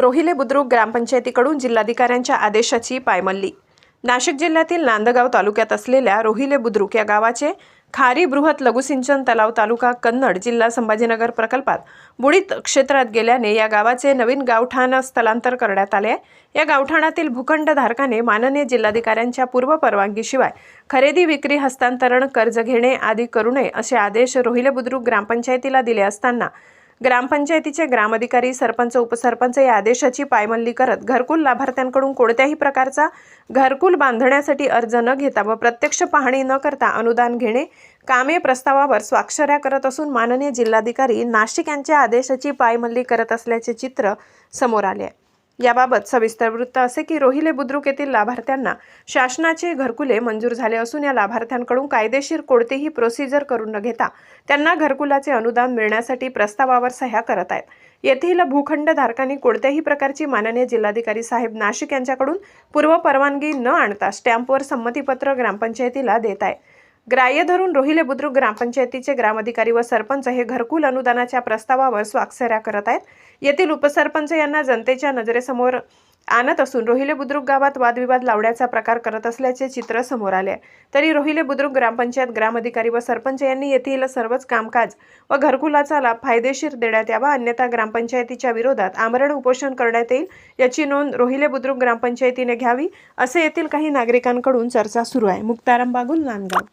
रोहिले बुद्रुक ग्रामपंचायतीकडून जिल्हाधिकाऱ्यांच्या आदेशाची पायमल्ली नाशिक जिल्ह्यातील नांदगाव तालुक्यात असलेल्या रोहिले बुद्रुक या गावाचे खारी बृहत लघुसिंचन तलाव तालुका कन्नड जिल्हा संभाजीनगर प्रकल्पात बुडीत क्षेत्रात गेल्याने या गावाचे नवीन गावठाण स्थलांतर करण्यात आले आहे. या गावठाणातील भूखंडधारकाने माननीय जिल्हाधिकाऱ्यांच्या पूर्व परवानगीशिवाय खरेदी विक्री हस्तांतरण कर्ज घेणे आदी करू नये असे आदेश रोहिले बुद्रुक ग्रामपंचायतीला दिले असताना ग्रामपंचायतीचे ग्रामधिकारी सरपंच उपसरपंच या आदेशाची पायमल्ली करत घरकुल लाभार्थ्यांकडून कोणत्याही प्रकारचा घरकुल बांधण्यासाठी अर्ज न घेता व प्रत्यक्ष पाहणी न करता अनुदान घेणे कामे प्रस्तावावर स्वाक्षऱ्या करत असून माननीय जिल्हाधिकारी नाशिक यांच्या आदेशाची पायमल्ली करत असल्याचे चित्र समोर आले आहे. याबाबत सविस्तर वृत्त असे की रोहिले बुद्रुक येथील लाभार्थ्यांना शासनाचे घरकुले मंजूर झाले असून या लाभार्थ्यांकडून कायदेशीर कोणतेही प्रोसिजर करून न घेता त्यांना घरकुलाचे अनुदान मिळण्यासाठी प्रस्तावावर सह्या करत आहेत. येथील भूखंडधारकांनी कोणत्याही प्रकारची माननीय जिल्हाधिकारी साहेब नाशिक यांच्याकडून पूर्व परवानगी न आणता स्टॅम्पवर संमतीपत्र ग्रामपंचायतीला देत आहे. ग्राह्य धरून रोहिले बुद्रुक ग्रामपंचायतीचे ग्रामधिकारी व सरपंच हे घरकुल अनुदानाच्या प्रस्तावावर स्वाक्षऱ्या करत आहेत. येथील उपसरपंच यांना जनतेच्या नजरेसमोर आणत असून रोहिले बुद्रुक गावात वादविवाद लावण्याचा प्रकार करत असल्याचे चित्र समोर आले आहे. तरी रोहिले बुद्रुक ग्रामपंचायत ग्रामधिकारी व सरपंच यांनी येथील सर्वच कामकाज व घरकुलाचा लाभ फायदेशीर देण्यात यावा अन्यथा ग्रामपंचायतीच्या विरोधात आमरण उपोषण करण्यात येईल याची नोंद रोहिले बुद्रुक ग्रामपंचायतीने घ्यावी असे येथील काही नागरिकांकडून चर्चा सुरू आहे. मुक्ताराम बागुल नांदगाव.